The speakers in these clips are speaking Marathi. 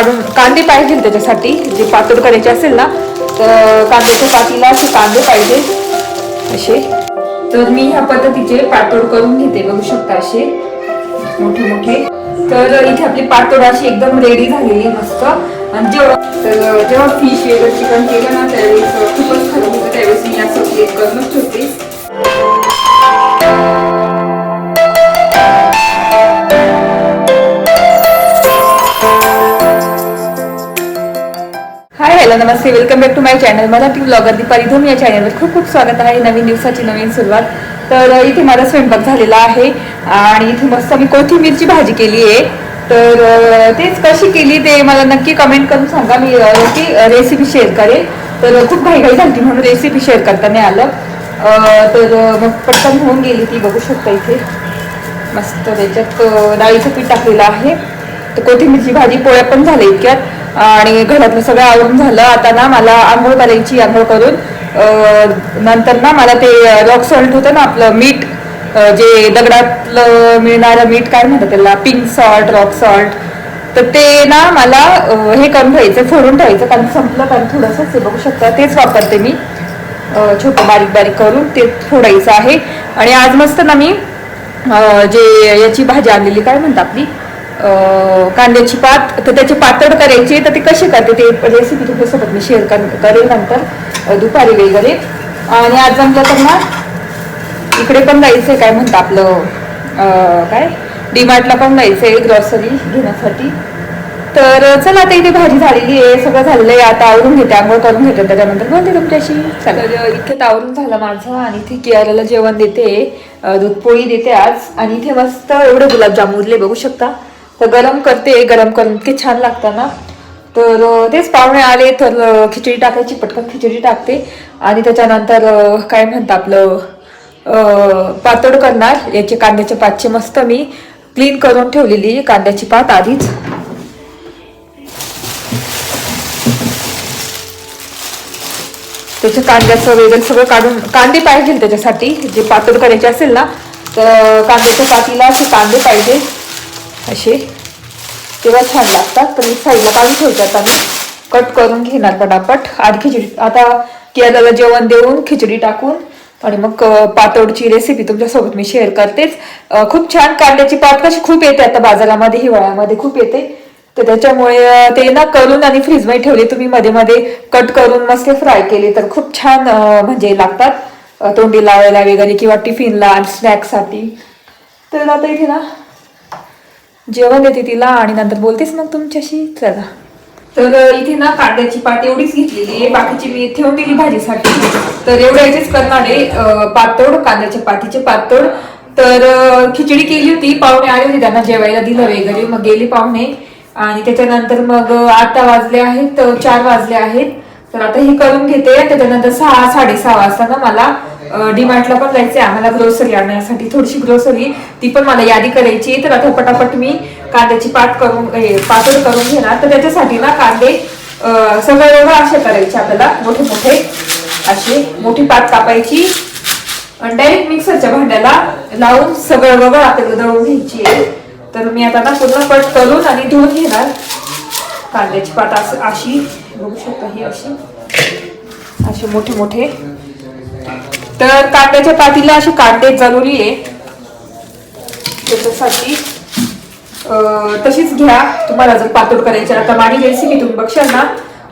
काढून कांदे पाहिजे त्याच्यासाठी. जे पातळ करायचे असेल ना तर कांद्याच्या पातीला असे कांदे पाहिजे. असे. तर मी ह्या पद्धतीचे पातोड करून घेते बघू शकता असे. मोठे मोठे. तर इथे आपली पातोड अशी एकदम रेडी झालेली मस्त. आणि जेव्हा तर जेव्हा फिश वगैरे चिकन केलं ना त्यावेळेस खूपच खराब होतं. त्यावेळेस मी असं प्लेट करूनच ठेवते. Hi hello Namaste. Welcome back to my channel Marathi blogger Deepali Dhom या चॅनलवर खूप खूप स्वागत आहे. नवीन दिवसाची नवीन सुरुवात. तर इथे माझा स्वयंपाक झालेला आहे आणि इथे मस्त मी कोथिंबीरची भाजी केली आहे. तर तेच कशी केली ते मला नक्की कमेंट करून सांगा. मी ती रेसिपी शेअर करेन तर खूप घाईघाई झाली म्हणून रेसिपी शेअर करता नाही आलं तर मग पटकन होऊन गेली ती बघू शकता इथे. मस्त त्याच्यात डाळीचं पीठ टाकलेलं आहे. तर कोथिंबीरची भाजी पोळ्या पण झाल्या इतक्यात. आणि घरातलं सगळं आवरून झालं. आता ना मला आंघोळ करायची आंघोळ करून नंतर ना मला ते रॉक सॉल्ट होतं ना आपलं मीठ जे दगडातलं मिळणारं मीठ काय म्हणतात त्याला पिंक सॉल्ट रॉक सॉल्ट तर ते ना मला हे करून ठेवायचं फोडून ठेवायचं कारण संपलं कारण थोडंसं ते बघू शकता तेच वापरते मी. छोटं बारीक बारीक करून ते फोडायचं आहे. आणि आज मस्त ना मी जे याची भाजी आणलेली काय म्हणतात आपली? कांद्याची पात तर त्याची पातळ करायची तर ते कशी करते ते म्हणजे रेसिपी तुमच्यासोबत मी शेअर करेल नंतर दुपारी वगैरे आणि आज जमलं तर ना इकडे पण जायचंय काय म्हणतं आपलं काय? डीमार्टला पण जायचंय ग्रॉसरी घेण्यासाठी. तर चला आता इथे भाजी झालेली आहे सगळं झालेलं आहे आता आवरून घेते आंघोळ करून घेते त्याच्यानंतर बोलते तुमच्याशी. तर इथे आवरून झालं माझं आणि इथे कियाराला जेवण देते दूधपोळी देते आज आणि इथे मस्त एवढे गुलाबजाम उरले बघू शकता. तर गरम करते गरम करून. इतके छान लागतं ना. तर तेच पाहुणे आले तर खिचडी टाकायची पटकन खिचडी टाकते. आणि त्याच्यानंतर काय म्हणतं आपलं पातोड पातळ करणार. याचे कांद्याचे पातचे मस्त मी क्लीन करून ठेवलेली कांद्याची पात आधीच. त्याच्या कांद्याचं वेगळं सगळं काढून कांदे पाहिजे त्याच्यासाठी. जे पातळ करायचे असेल ना तर कांद्याच्या पातीला असे कांदे पाहिजे. असे. तेव्हा छान लागतात. तर साईडला काढून ठेवतात आता कट करून घेणार पटापट. आणि खिचडी. आता कियादाला जेवण देऊन खिचडी टाकून आणि मग पातोडची रेसिपी तुमच्यासोबत मी शेअर करतेच. खूप छान कांद्याची पात कशी खूप येते आता बाजारामध्ये हिवाळ्यामध्ये खूप येते. तर त्याच्यामुळे ते ना करून आणि फ्रीजमध्ये ठेवले. तुम्ही मध्ये मध्ये कट करून मस्त फ्राय केले तर खूप छान म्हणजे लागतात. तोंडी लावायला वगैरे किंवा टिफिनला आणि स्नॅक्ससाठी तर आता इथे ना जेवण देते तिला आणि नंतर बोलतेस मग तुमच्याशी. चला. तर इथे ना कांद्याची पात एवढीच घेतलेली आहे. बाकीची मी ठेवून दिली भाजीसाठी. तर एवढ्या करणार आहे पातोड कांद्याच्या पातीचे पातोड तर खिचडी केली होती. पाहुणे आले होते त्यांना जेवायला दिलं वगैरे. मग गेले पाहुणे. आणि त्याच्यानंतर मग आता वाजले आहेत. चार वाजले आहेत. तर आता ही करून घेते. त्याच्यानंतर सहा साडेसहा वाजता ना मला डीमार्टला पण जायचंय. आम्हाला ग्रोसरी आणण्यासाठी. थोडीशी ग्रोसरी ती पण मला यादी करायची. तर आता पटापट मी कांद्याची पात करून पातळ करून घेणार. तर त्याच्यासाठी ना कांदे सगळं असे करायचे आपल्याला. मोठे मोठे असे मोठी पात कापायची. आणि डायरेक्ट मिक्सरच्या भांड्याला लावून सगळं वेगळं आपल्याला दळून घ्यायची आहे. तर मी आता ना पूर्ण कट करून आणि धुवून घेणार. कांद्याची पात असं अशी बघू शकता ही अशी. असे मोठे मोठे तर कांद्याच्या पातीला असे कांदे जरुरी आहे. त्याच्यासाठी तशीच घ्या. तुम्हाला जर पातोड करायची आता माझी मी तुम्ही बघशाल ना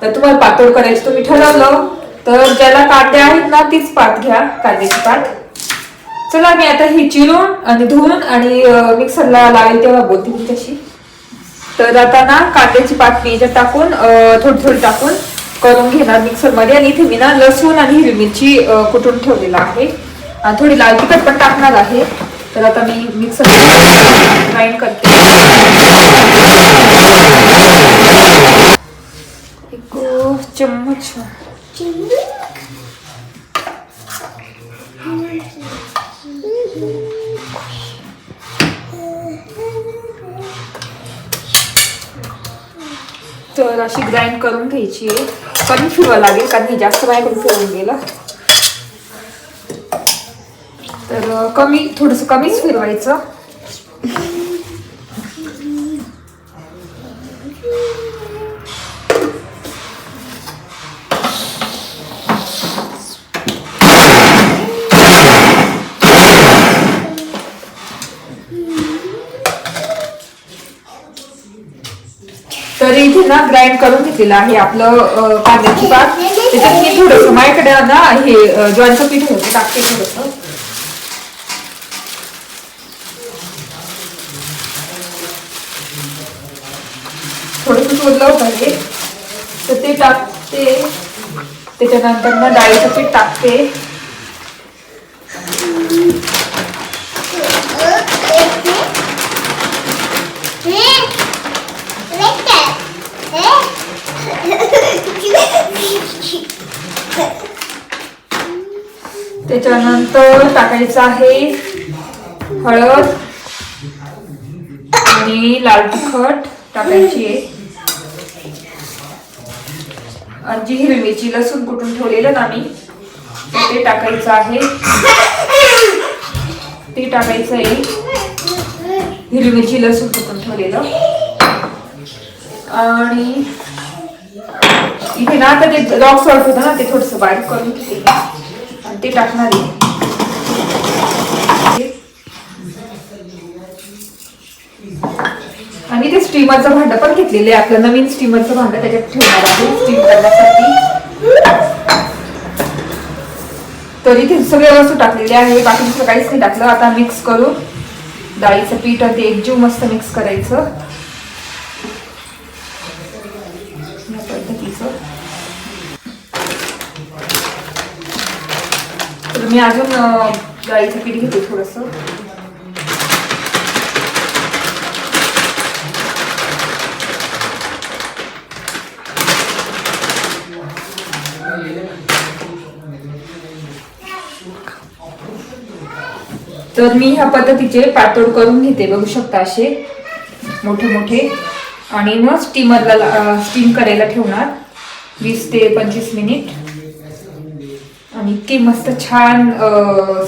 तर तुम्हाला पातोड करायची तुम्ही ठरवलं. तर ज्याला कांदे आहेत ना तीच पात घ्या कांद्याची पात. चला मी आता ही चिरून आणि धुवून आणि मिक्सरला लावेल तेव्हा बोलते तशी तर आता ना कांद्याची पात मी याच्यात टाकून थोडी थोडी टाकून करून घेणार मिक्सरमध्ये आणि इथे मी ना लसूण आणि हिरवी मिरची कुटून ठेवलेला आहे. आणि थोडी लाल तिखट पण टाकणार आहे. तर आता मी मिक्सर ग्राइंड करते. एक चम्मच. तर अशी ग्राइंड करून घ्यायची आहे. कमी फिरवावं लागेल कारण हे जास्त माझ्याकडून फिरवून गेलं तर कमी थोडंसं कमीच फिरवायचं ना ग्राइंड करून घेतलेलं आहे आपलं कांद्याची पात त्याच्यात मी थोडंसं माझ्याकडे ना हे अं, ज्वारीचं पीठ होतं टाकते थोडंसं थोडंसं सोडलं होतं हे. तर ते टाकते त्याच्यानंतर ना डाळीचं पीठ टाकते त्याच्यानंतर टाकायचं आहे हळद आणि लाल तिखट टाकायची आहे. आणि जी हिरवी मिरची लसूण कुटून ठेवलेलं ना मी ते टाकायचं आहे. ते टाकायचं आहे. हिरवी मिरची लसूण कुटून ठेवलेलं? आणि इथे ना आता ते रॉक सॉल्ट होतं ना ते थोडंसं बारीक करून घेते ते टाकणार आहे. आणि ते स्टीमरचं भांडं पण घेतलेलं आहे. आपलं नवीन स्टीमरचं भांडं त्याच्यात ठेवणार आहे. स्टीम करण्यासाठी. तरी ते सगळे वस्तू टाकलेले आहे. बाकी दुसरं काहीच नाही टाकलं. आता मिक्स करू. डाळीचं पीठ आणि ते एकजीव मस्त मिक्स करायचं. तर मी अजून गाईचं डाळीचं पीठ घेते थोडंसं. तर मी ह्या पद्धतीचे पातोड करून घेते बघू शकता असे. मोठे मोठे. आणि मग स्टीमरला स्टीम करायला ठेवणार. वीस ते पंचवीस मिनिट आणि इतकी मस्त छान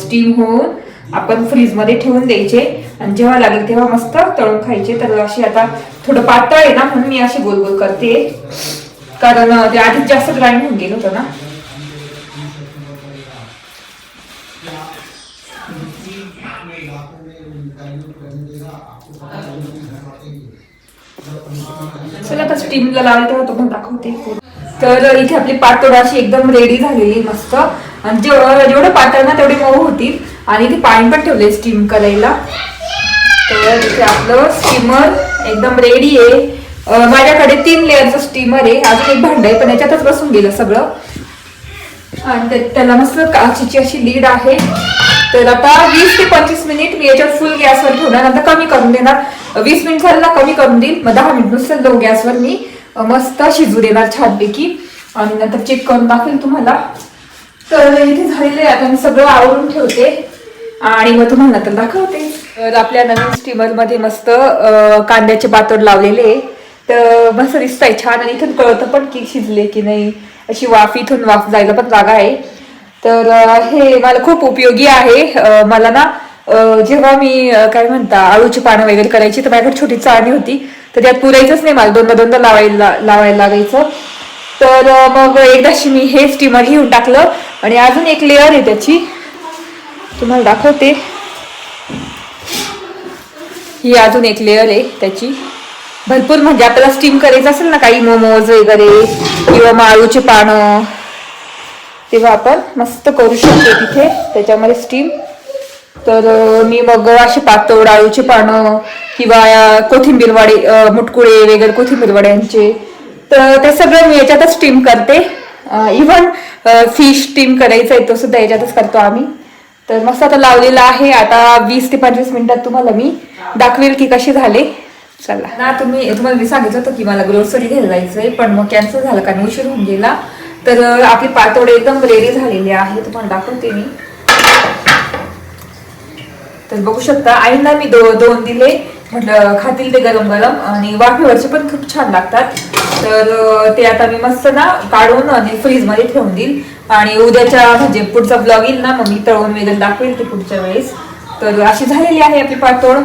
स्टीम होऊन आपण फ्रीजमध्ये ठेवून द्यायचे. आणि जेव्हा लागेल तेव्हा मस्त तळून खायचे. तर अशी आता थोडं पातळ आहे ना म्हणून मी अशी गोल गोल करते. कारण ते आधीच जास्त ग्राइंड होऊन गेलं होतं ना. चला आता स्टीमला लावले तेव्हा तुम्हाला दाखवते. तर इथे आपली पातळ अशी एकदम रेडी झालेली मस्त. आणि जेवढं जेवढं पातळ ना तेवढी मऊ होतील. आणि इथे पाणी पण ठेवले स्टीम करायला. तर इथे आपलं स्टीमर एकदम रेडी आहे. माझ्याकडे तीन लेअरचं स्टीमर आहे. अजून एक भांड आहे पण याच्यातच बसून गेलं सगळं. आणि त्याला मस्त काचीची अशी लीड आहे. तर आता वीस ते पंचवीस मिनिट मी याच्यावर फुल गॅसवर ठेवणार. नंतर कमी करून देणार. वीस मिनिट झालं ना कमी करून देईल मग दहा मिनिट नुसतं लो गॅसवर मी मस्त शिजू देणार छानपैकी. आणि नंतर चेक करून दाखवेल तुम्हाला. तर इथे झालेलं आहे. आता मी सगळं आवरून ठेवते. आणि मग तुम्हाला नंतर दाखवते. तर आपल्या नवीन स्टीमरमध्ये मस्त कांद्याचे पातळ लावलेले तर मस्त दिसतंय छान. आणि इथून कळतं पण की शिजले की नाही. अशी वाफ इथून वाफ जायला पण जागा आहे. तर हे मला खूप उपयोगी आहे. मला ना जेव्हा मी काय म्हणता आळूची पानं वगैरे करायची तर माझ्याकडे छोटी चाळणी होती. तर त्यात पुरायचंच नाही मला. दोनदा दोनदा लावायला लावायला लागायचं. तर मग एकदाशी मी हे स्टीमर घेऊन टाकलं आणि अजून एक लेअर आहे त्याची. तुम्हाला दाखवते. ही अजून एक लेअर आहे त्याची. भरपूर म्हणजे आपल्याला स्टीम करायचं असेल ना काही मोमोज वगैरे किंवा माळूचे पानं तेव्हा आपण मस्त करू शकतो तिथे. त्याच्यामध्ये स्टीम तर मी मग अशी पातळ आळूची पानं किंवा कोथिंबीरवाडे कोथिंबीर वडे मुटकुळे वगैरे कोथिंबीर वड्यांचे तर ते सगळं मी याच्यातच स्टीम करते. इव्हन फिश स्टीम करायचं आहे तो सुद्धा याच्यातच करतो आम्ही. तर मस्त आता लावलेला आहे. आता वीस ते पंचवीस मिनिटात तुम्हाला मी दाखवेल की कसे झाले. चला. ना तुम्ही तुम्हाला मी सांगितलं होतं की मला ग्रोसरी घ्यायला आहे पण मग कॅन्सल झालं कारण उशीर होऊन गेला. तर आपली पातोडे एकदम रेडी झालेली आहे. तुम्हाला दाखवते मी. तर बघू शकता. आईंना मी दो दोन दिले. म्हटलं खातील ते गरम गरम. आणि वाफेवरचे पण खूप छान लागतात. तर ते आता मी मस्त ना काढून आणि फ्रीजमध्ये ठेवून देईल. आणि उद्याच्या म्हणजे पुढचा ब्लॉग येईल ना मग मी तळून वगैरे दाखवेल ते पुढच्या वेळेस. तर अशी झालेली आहे आपली पातोड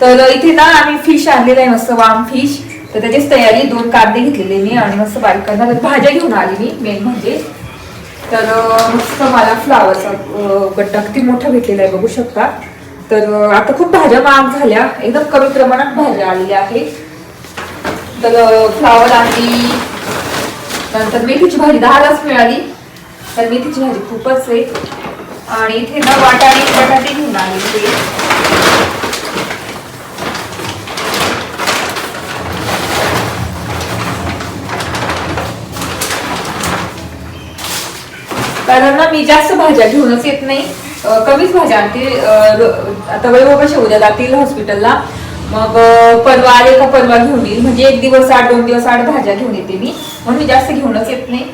तर इथे ना आम्ही फिश आणलेलं आहे मस्त वाम फिश तर त्याचीच तयारी दोन कांदे घेतलेले मी आणि मस्त बारीक करणार भाज्या घेऊन आली मी मेन म्हणजे. तर मस्त मला फ्लावरचा गट्टा किती मोठा भेटलेला आहे बघू शकता. तर आता खूप भाज्या महाग झाल्या. एकदम कमी प्रमाणात भाज्या आलेल्या आहेत. तर फ्लावर आली. नंतर मेथीची भाजी दहालाच मिळाली. तर मेथीची भाजी खूपच आहे. आणि इथे ना वाटाणे बटाटे घेऊन आले ते कारण ना मी जास्त भाज्या घेऊनच येत नाही. कमीच भाज्या. आणखी आता वैभव उद्या जातील हॉस्पिटलला मग परवा आले का परवा घेऊन येईल. म्हणजे एक दिवस आठ दोन दिवस आठ भाज्या घेऊन येते मी. म्हणून मी जास्त घेऊनच येत नाही.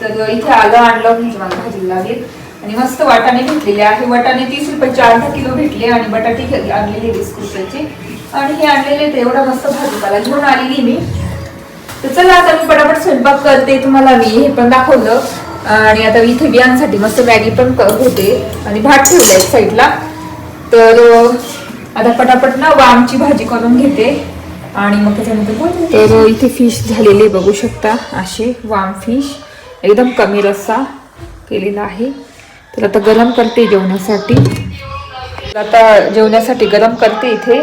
तर इथे आलं आणलं म्हणजे मला भाजी लागेल. आणि मस्त वाटाणे घेतलेले आहे. वाटाणे तीस रुपयाचे अर्धा किलो भेटले आणि बटाटे आणलेले वीस रुपयाचे. आणि हे आणलेले ते एवढा मस्त भाजीपाला घेऊन आलेली मी. तर चला आता मी पटापट स्वयंपाक करते तुम्हाला मी. हे पण दाखवलं. आणि आता इथे बियांसाठी मस्त मॅगी पण होते. आणि भात ठेवलाय साईडला. तर आता पटापट ना वामची भाजी करून घेते. आणि मग त्याच्यानंतर. तर इथे फिश झालेले बघू शकता असे वाम फिश एकदम कमी रस्सा केलेला आहे. तर आता गरम करते जेवणासाठी. आता जेवणासाठी गरम करते इथे.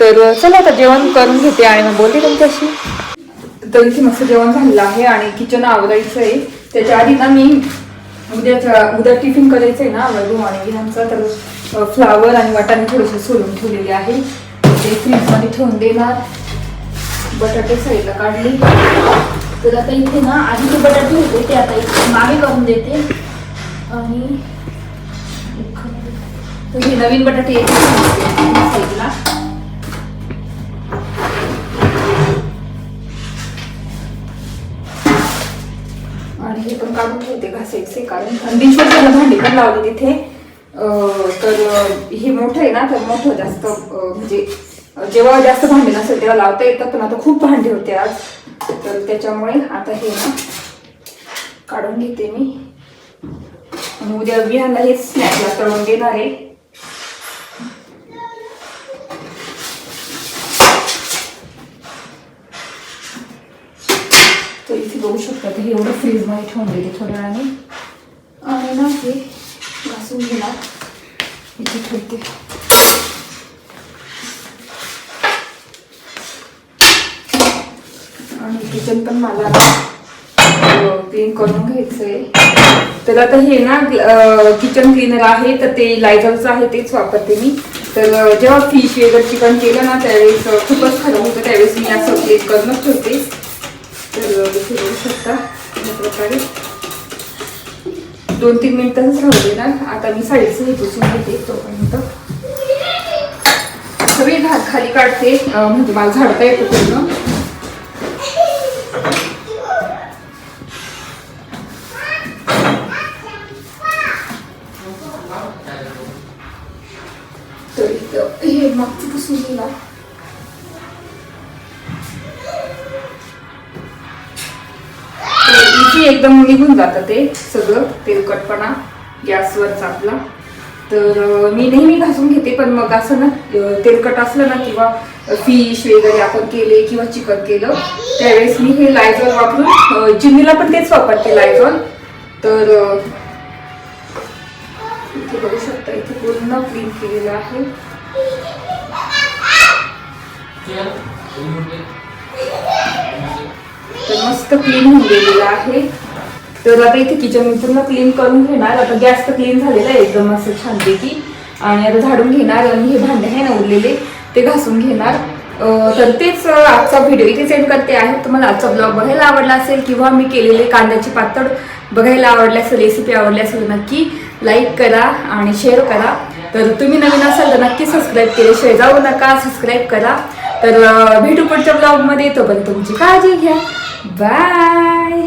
तर चला आता जेवण करून घेते आणि मग बोलते तुमच्याशी. तर इथे मस्त जेवण झालेलं आहे आणि किचन आवरायचं आहे त्याच्या आधी ना मी उद्याच्या उद्या टिफिन करायचं आहे ना वैभव आणि आमचा तर फ्लावर आणि वाटाणे थोडेसे सोलून ठेवलेले आहे. ते फ्रीजमध्ये ठेवून देणार. बटाटे साईडला काढले. तर आता इथे ना आधी जे बटाटे होते ते आता इथे मागे करून देते. आणि हे नवीन बटाटे साईडला काढून ठेवते घासायचे कारण थंडीशिवाय त्याला भांडी पण लावली तिथे. तर हे मोठं आहे ना तर मोठं जास्त म्हणजे जेव्हा जास्त भांडी नसेल तेव्हा लावता येतात पण आता खूप भांडी होते आज. तर त्याच्यामुळे आता हे ना काढून घेते मी. आणि उद्या बिहानला हे स्नॅकला तळून देणार आहे तर इथे बघू शकता तर हे एवढं फ्रीजमध्ये ठेवून दिली थोड्या वेळाने. आणि ना हे घासून घेणार. इथे ठेवते. आणि किचन पण मला क्लीन करून घ्यायचं आहे तर आता हे ना किचन क्लीनर आहे तर ते लायझॉलचं आहे तेच वापरते मी. तर जेव्हा फिश वगैरे चिकन केलं ना त्यावेळेस खूपच खराब होतं. त्यावेळेस मी असं क्लीन करूनच ठेवते. तर तुम्ही बघू शकता. अशा प्रकारे. दोन तीन मिनिटच राहू देणार आता मी साईडचं हे पुसून घेते तोपर्यंत. सगळी घात खाली काढते. म्हणजे मला झाडता येतं पूर्ण. एकदम निघून जातं ते सगळं तेलकटपणा गॅसवरचा आपला तर मी नेहमी घासून घेते पण मग असं ना तेलकट असलं ना किंवा फिश वगैरे आपण केले किंवा चिकन केलं त्यावेळेस मी हे लायझॉल वापरून अं, जिमीला पण तेच वापरते लायझॉल तर इथे बघू शकता इथे पूर्ण क्लीन केलेलं आहे. तर मस्त क्लीन होऊन गेलेलं आहे. तर आता इथे किचन मी पूर्ण क्लीन करून घेणार. आता गॅस तर क्लीन झालेला आहे एकदम असं छानपैकी. आणि आता झाडून घेणार आणि हे भांडे आहे ना उरलेले ते घासून घेणार. तर तेच आजचा व्हिडिओ इथे सेंड करते आहे. तुम्हाला आजचा ब्लॉग बघायला आवडला असेल किंवा मी केलेले कांद्याची पातळ बघायला आवडली असेल रेसिपी आवडली असेल नक्की लाईक करा आणि शेअर करा. तर तुम्ही नवीन असाल तर नक्की सबस्क्राईब केले. जाऊ नका सबस्क्राईब करा. तर भेटू पुढच्या ब्लॉगमध्ये तोपर्यंत तुमची काळजी घ्या. बाय